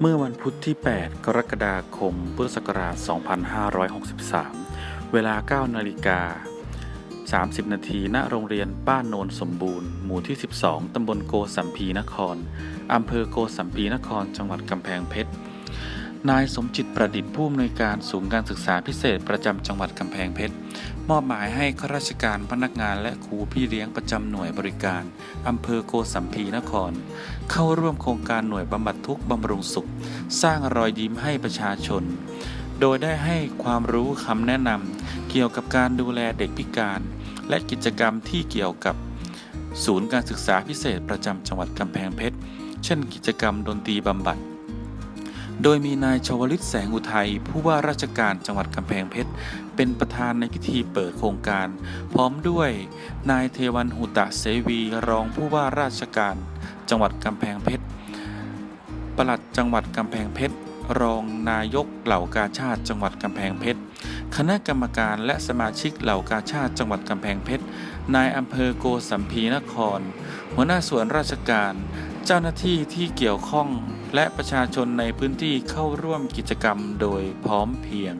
เมื่อวันพุธที่ 8 กรกฎาคม พุทธศักราช 2563 เวลา 9 นาฬิกา 30 นาทีณโรงเรียนบ้านโนนสมบูรณ์ หมู่ที่ 12 ตำบลโกสัมพีนคร อำเภอโกสัมพีนคร จังหวัดกำแพงเพชร นายสมจิตประดิษฐ์ผู้อำนวยการศูนย์การศึกษาพิเศษประจำจังหวัดกำแพงเพชร มอบหมายให้ข้าราชการพนักงานและครูพี่เลี้ยงประจำหน่วยบริการอำเภอโกสัมพีนคร เข้าร่วมโครงการหน่วยบำบัดทุกบำรุงสุข สร้างรอยยิ้มให้ประชาชน โดยได้ให้ความรู้คำแนะนำเกี่ยวกับการดูแลเด็กพิการ และกิจกรรมที่เกี่ยวกับ ศูนย์การศึกษาพิเศษประจำจังหวัดกำแพงเพชร เช่น กิจกรรมดนตรีบำบัด โดยมีนายชวลิตแสงอุทัยผู้ว่าราชการจังหวัดกำแพงเพชร เป็นประธานในพิธีเปิดโครงการ พร้อมด้วยนายเทวันหุตะเสวีรองผู้ว่าราชการจังหวัดกำแพงเพชรปลัดจังหวัดกำแพงเพชรรองนายกเหล่ากาชาติจังหวัดกำแพงเพชร คณะกรรมการและสมาชิกเหล่ากาชาติจังหวัดกำแพงเพชร นายอำเภอโกสัมพีนคร หัวหน้าส่วนราชการ เจ้าหน้าที่ที่เกี่ยวข้อง และประชาชนในพื้นที่เข้าร่วมกิจกรรมโดยพร้อมเพรียง